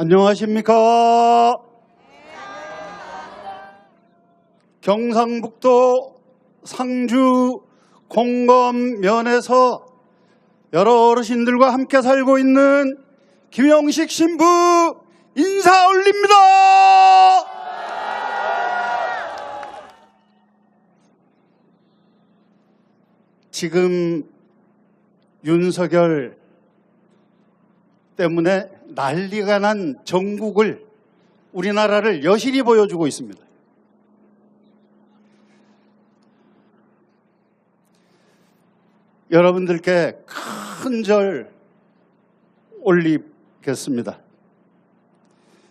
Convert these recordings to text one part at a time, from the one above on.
안녕하십니까? 경상북도 상주 공검면에서 여러 어르신들과 함께 살고 있는 김영식 신부 인사 올립니다. 지금 윤석열 때문에 난리가 난 전국을 우리나라를 여실히 보여주고 있습니다. 여러분들께 큰 절 올리겠습니다.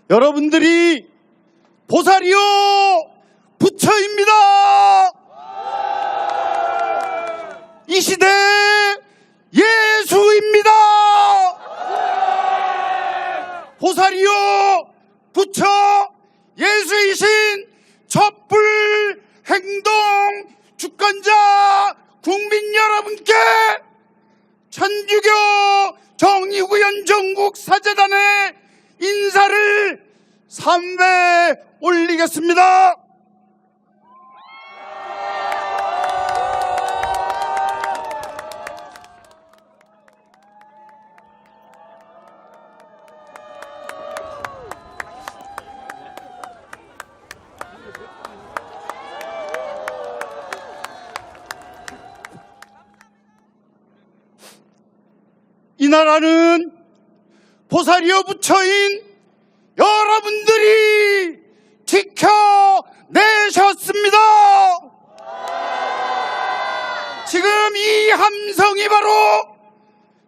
여러분들이 보살이요 부처입니다. 이 시대 예수입니다. 보살이요 부처 예수이신 촛불 행동 주권자 국민 여러분께 천주교 정의구현 전국 사재단의 인사를 삼배 올리겠습니다. 이 나라는 보살이여 부처인 여러분들이 지켜내셨습니다. 지금 이 함성이 바로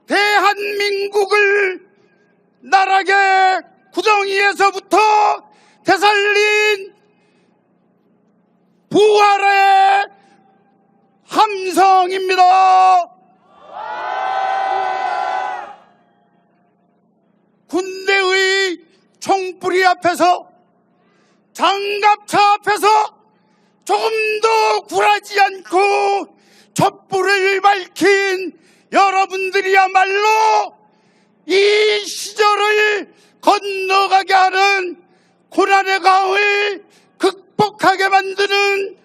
대한민국을 나락의 구덩이에서부터 되살린 부활의 함성입니다. 군대의 총뿌리 앞에서 장갑차 앞에서 조금도 굴하지 않고 촛불을 밝힌 여러분들이야말로 이 시절을 건너가게 하는 고난의 강을 극복하게 만드는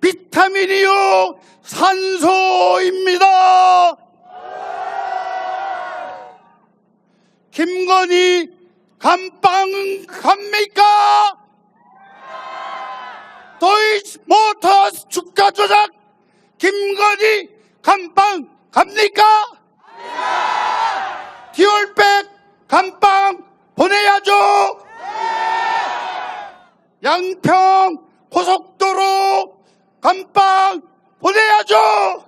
비타민이요 산소입니다. 김건희 감빵 갑니까? 도이치 모터스 주가 조작 김건희 감빵 갑니까? 디올백 감빵 보내야죠. 양평 고속도로 감빵 보내야죠.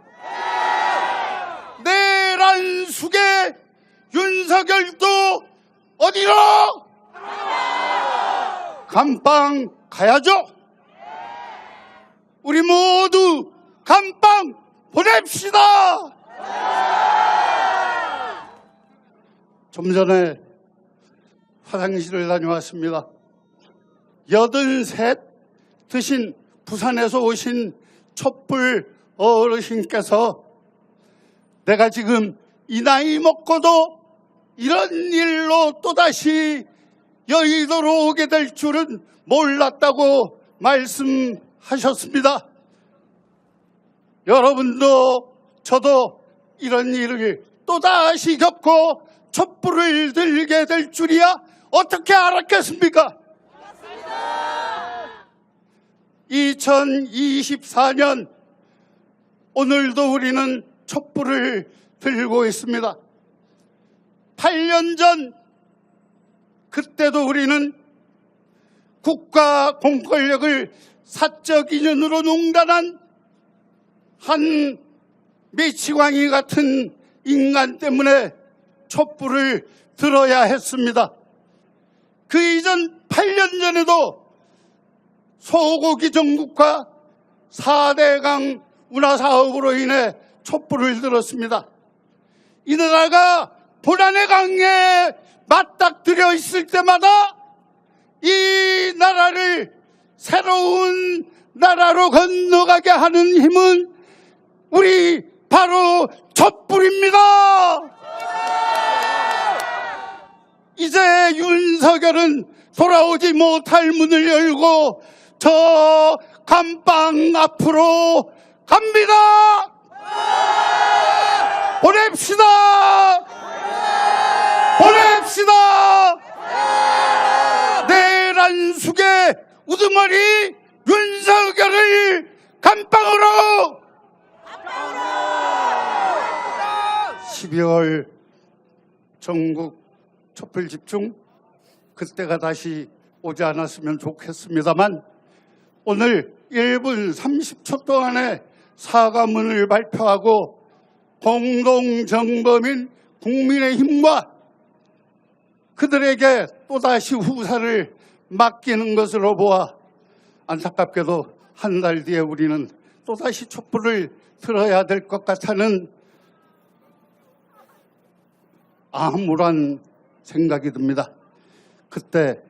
내란 숙의 윤석열도 어디로? 감방 가야죠. 우리 모두 감방 보냅시다. 좀 전에 화장실을 다녀왔습니다. 여든셋 드신 부산에서 오신 촛불 어르신께서 내가 지금 이 나이 먹고도 이런 일로 또다시 여의도로 오게 될 줄은 몰랐다고 말씀하셨습니다. 여러분도 저도 이런 일을 또다시 겪고 촛불을 들게 될 줄이야 어떻게 알았겠습니까? 2024년 오늘도 우리는 촛불을 들고 있습니다. 8년 전 그때도 우리는 국가 공권력을 사적 인연으로 농단한 한 미치광이 같은 인간 때문에 촛불을 들어야 했습니다. 그 이전 8년 전에도 소고기 정국과 4대강 운하 사업으로 인해 촛불을 들었습니다. 이 나라가 고난의 강에 맞닥뜨려 있을 때마다 이 나라를 새로운 나라로 건너가게 하는 힘은 우리 바로 촛불입니다. 이 이제 윤석열은 돌아오지 못할 문을 열고 저 감방 앞으로 갑니다. 보냅시다. 내란 속의 우두머리 감방으로! 12월 전국 촛불 집중. 그때가 다시 오지 않았으면 좋겠습니다만 오늘 1분 30초 동안에 사과문을 발표하고 공동정범인 국민의힘과 그들에게 또다시 후사를 맡기는 것으로 보아 안타깝게도 한 달 뒤에 우리는 또다시 촛불을 들어야 될 것 같다는 암울한 생각이 듭니다. 그때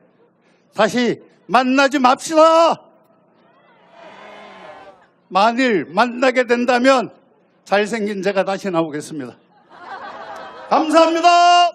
다시 만나지 맙시다. 만일 만나게 된다면 잘생긴 제가 다시 나오겠습니다. 감사합니다.